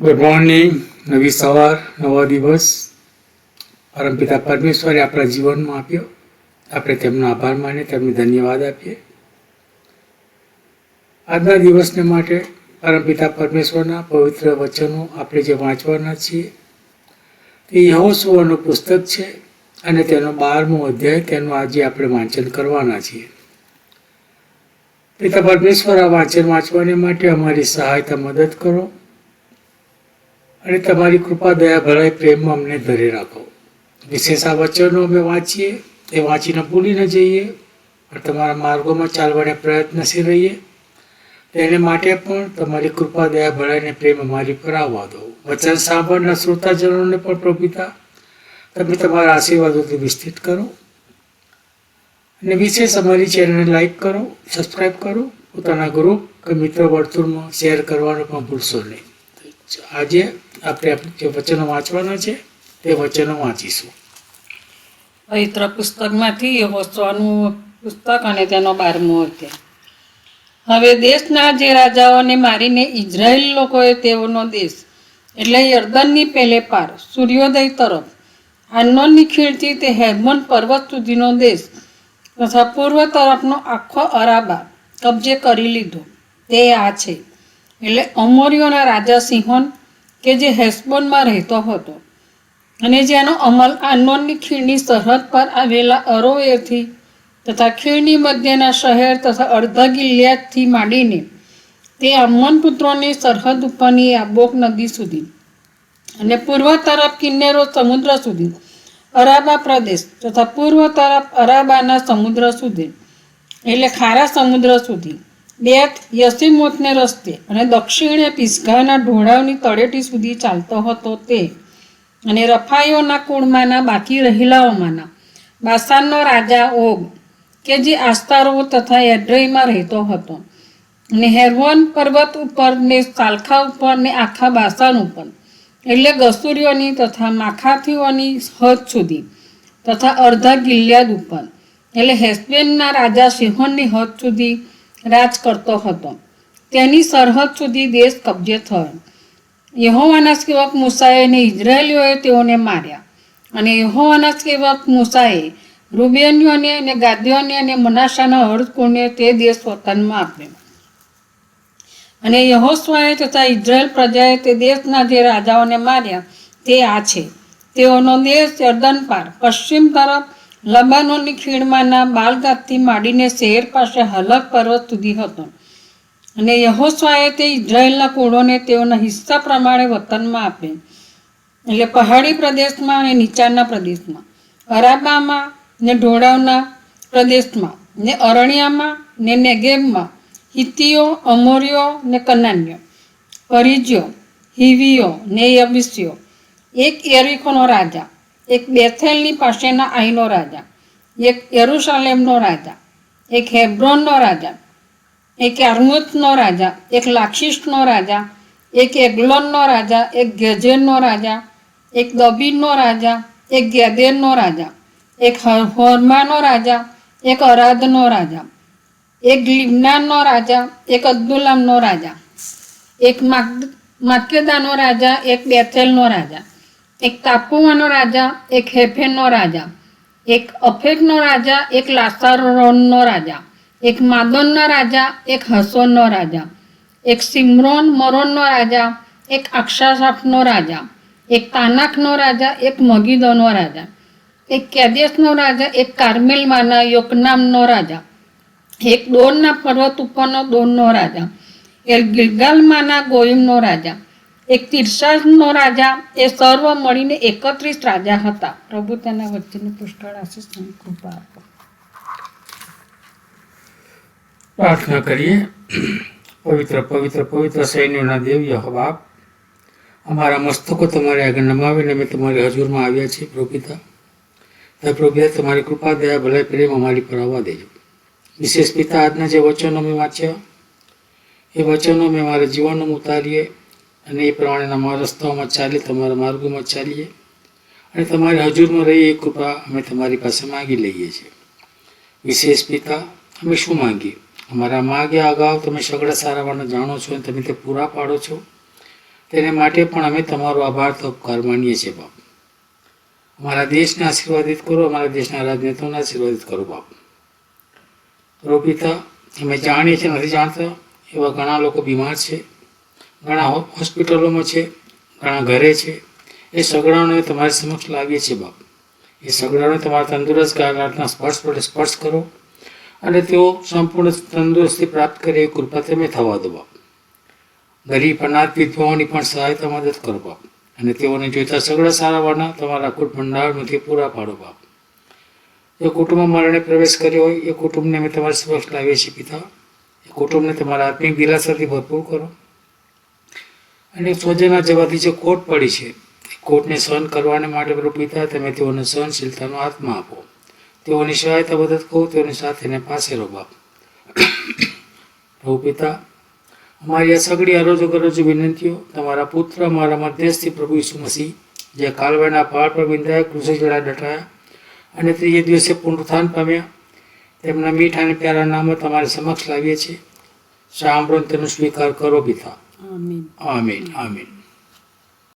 Good morning નવી સવાર, નવો દિવસ. પરમપિતા પરમેશ્વરે આપણા જીવનમાં આપ્યો. આપણે તેમનો આભાર માનીએ, તેમને ધન્યવાદ આપીએ. આજના દિવસને માટે પરમપિતા પરમેશ્વરના પવિત્ર વચનો આપણે જે વાંચવાના છીએ, તે યહોશુઆનું પુસ્તક છે અને તેનો બારમો અધ્યાય તેનું આજે આપણે વાંચન કરવાના છીએ. પિતા પરમેશ્વર આ વાંચન વાંચવાને માટે અમારી સહાયતા મદદ કરો. અને તમારી કૃપા, દયા ભરાય પ્રેમમાં અમને ધરી રાખો. વિશેષ આ વચનો અમે વાંચીએ, એ વાંચીને ભૂલી ન જઈએ પણ તમારા માર્ગોમાં ચાલવાને પ્રયત્નશીલ રહીએ. તેને માટે પણ તમારી કૃપા, દયા ભરાઈને પ્રેમ અમારી પર આવવા દો. વચન સાંભળના શ્રોતાજનોને પણ પ્રભુતા, તમે તમારા આશીર્વાદોથી વિસ્તૃત કરો. અને વિશેષ અમારી ચેનલને લાઈક કરો સબસ્ક્રાઈબ કરો. પોતાના ગ્રુપ કે મિત્ર વર્તુળમાં શેર કરવાનું પણ ભૂલશો નહીં. આજે આપણે જે વચનો વાંચવાના છે તે વચનો વાંચીશું. પવિત્ર પુસ્તકમાંથી વસવાનું પુસ્તક અને તેનો બારમો અધ્યાય. હવે દેશના જે રાજાઓને મારીને ઇઝરાયલ લોકોએ તેઓનો દેશ, એટલે યર્દનની પહેલે પાર, સૂર્યોદય તરફ આનોનની ખીણથી તે હેરમોન પર્વત સુધીનો દેશ, તથા પૂર્વ તરફનો આખો અરાબા કબજે કરી લીધો. તે આ છે. એટલે અમોરીઓના રાજા સિંહોન, કે જે હેસ્બોનમાં રહેતો હતો, અને જેનો અમલ આનોનની ખીણની સરહદ પર આવેલા અરોવેરથી તથા ખીણની મધ્યના શહેર તથા અડધા ગિલ્યાતથી માંડીને તે અમ્મન પુત્રોની સરહદ ઉપરની આબોક નદી સુધી અને પૂર્વ તરફ કિન્નેરો સમુદ્ર સુધી, અરાબા પ્રદેશ તથા પૂર્વ તરફ અરાબાના સમુદ્ર સુધી, એટલે ખારા સમુદ્ર સુધી બેથ યસીમોતને રસ્તે અને દક્ષિણે પિસગાના ઢોળાવની તળેટી સુધી ચાલતો હતો તે. અને રફાઈઓના કુળમાંના, બાકી રહેલાઓમાંના, બાસાનનો રાજા ઓગ, કે જે આસ્તારો તથા એડ્રઈમાં રહેતો હતો. અને હેરવન પર્વત ઉપર ને સાલખા ઉપર ને આખા બાસાન ઉપર, એટલે ગસુરીઓની તથા માખાથીઓની હદ સુધી, તથા અડધા ગિલ્યાદ ઉપર, એટલે હેસ્પેનના રાજા સિંહોનની હદ સુધી રાજ કરતો હતો. તેની સરહદ સુધી દેશ કબજે થયો. યહોવાના સેવક મૂસાએ અને ઇઝરાયેલીઓએ તેઓને માર્યા અને યહોવાના સેવક મૂસાએ રૂબેનીઓને અને ગાદ્યોને અને મનાશાના હળકુળને તે દેશ વતનમાં આપ્યો. અને યહોસ્વાએ તથા ઇઝરાયેલ પ્રજાએ તે દેશના જે રાજાઓને માર્યા તે આ છે. તેઓનો દેશ યર્દન પાર, પશ્ચિમ તરફ લબાનોની ખીણમાંના બાલગાતથી માંડીને શહેર પાસે હલક પર્વત સુધી હતો. અને યહોસ્વાએ તે ઇઝરાયેલના કુળોને તેઓના હિસ્સા પ્રમાણે વતનમાં આપે. એટલે પહાડી પ્રદેશમાં અને નીચાણના પ્રદેશમાં, અરાબામાં ને ઢોળાવના પ્રદેશમાં, ને અરણ્યામાં ને નેગેબમાં, હિતિયો, અમોરીઓ ને કનાન્યો પરિજ્યો હિવીઓ ને યબિસ્યો, એક એરિકોનો રાજા એક બેથેલની પાસેના આઈનો રાજા એક યરુશાલેમનો રાજા એક હેબ્રોનનો રાજા એક અર્મુતનો રાજા એક લાક્ષિસનો રાજા એક એગ્લોનનો રાજા એક ગેજેરનો રાજા એક દબીનનો રાજા એક ગેદેરનો રાજા એક હર- હોર્માનો રાજા એક અરાધનો રાજા એક લિબનાનનો રાજા એક અબ્દુલામનો રાજા એક માક- માકેદાનો રાજા એક બેથેલનો રાજા એક તાપુવાનો રાજા એક હેફેનનો રાજા એક અફેકનો રાજા એક લાસારોનનો રાજા એક માદોનના રાજા એક હસોનનો રાજા એક સિમરોન મરોનનો રાજા એક અક્ષાશાફનો રાજા એક તાનાકનો રાજા એક મગીદોનો રાજા એક કેદેશનો રાજા એક કાર્મેલમાંના યોકનામનો રાજા એક દોરના પર્વત ઉપરનો દોનનો રાજા એક ગિલગાલમાંના ગોયમનો રાજા એક તીર્ષાનો રાજા, એ સર્વ મળીને એકત્રીસ રાજા હતા. પ્રભુ તેના વચ્ચેની પુષ્કળ આશીષ અને કૃપા આપો પ્રાર્થના કરીએ. પવિત્ર પવિત્ર પવિત્ર સૈન્યના દેવ્ય યહોવા અમારા મસ્તકો તમારે આગળ નમાવીને અમે તમારી હજુરમાં આવ્યા છીએ, પ્રભુતા. હે પ્રભુએ, તમારી કૃપા, દયા, ભલાઈ, પ્રેમ અમારી પર આવવા દેજો. વિશેષ પિતા આજના જે વચનો મેં વાંચ્યા, એ વચનો અમે અમારા જીવનમાં ઉતારીએ. અને એ પ્રમાણેના અમારા રસ્તાઓમાં ચાલીએ, તમારા માર્ગોમાં ચાલીએ. અને તમારી હજુરમાં રહીએ એ કૃપા અમે તમારી પાસે માગી લઈએ છીએ. વિશેષ પિતા, અમે શું માંગીએ? અમારા માગ્યા અગાઉ તમે સગડા સારાવાના જાણો છો અને તમે તે પૂરા પાડો છો. તેને માટે પણ અમે તમારો આભાર તો ઉપકાર માનીએ છીએ, બાપ. અમારા દેશને આશીર્વાદિત કરો, અમારા દેશના રાજનેતાઓને આશીર્વાદિત કરો, બાપ. રો પિતા, અમે જાણીએ છીએ, નથી જાણતા એવા ઘણા લોકો બીમાર છે. ઘણા હોસ્પિટલોમાં છે, ઘણા ઘરે છે. એ સગડાઓને તમારી સમક્ષ લાવીએ છીએ બાપ. એ સગડાઓને તમારા તંદુરસ્ત ગાગરના સ્પર્શ પડે સ્પર્શ કરો અને તેઓ સંપૂર્ણ તંદુરસ્તી પ્રાપ્ત કરે એ કૃપા તમે થવા દો બાપ. ગરીબ અનાથ વિધવાઓની પણ સહાયતા મદદ કરો બાપ. અને તેઓને જોઈતા સગડા સારાવાના તમારા કુટ ભંડારમાંથી પૂરા પાડો બાપ. જે કુટુંબમાં મરણે પ્રવેશ કર્યો હોય, એ કુટુંબને અમે તમારી સમક્ષ લાવીએ છીએ પિતા. એ કુટુંબને તમારા આત્મિક દિલાસાથી ભરપૂર કરો. અને સ્વજના જવાથી જે કોટ પડી છે કોટને સહન કરવાને માટે પ્રભુ પિતા તમે તેઓને સહનશીલતાનો આત્મા આપો. તેઓની સહાયતા મદદ કહો, તેઓની સાથે ને પાસે રહો બાપ. પ્રભુ પિતા. અમારી આ સગડી કરો છો વિનંતીઓ, તમારા પુત્ર અમારા મધ્યસ્થી પ્રભુ ઈસુ મસીહ, જે કાલવાના પહાડ પર વિંધાયા, કૃષિ જડા ડટાયા અને ત્રીજે દિવસે પુનરુત્થાન પામ્યા. તેમના મીઠા અને પ્યારા નામો તમારી સમક્ષ લાવીએ છીએ. સાંભળો તેનો સ્વીકાર કરો પિતા. આમીન આમીન આમીન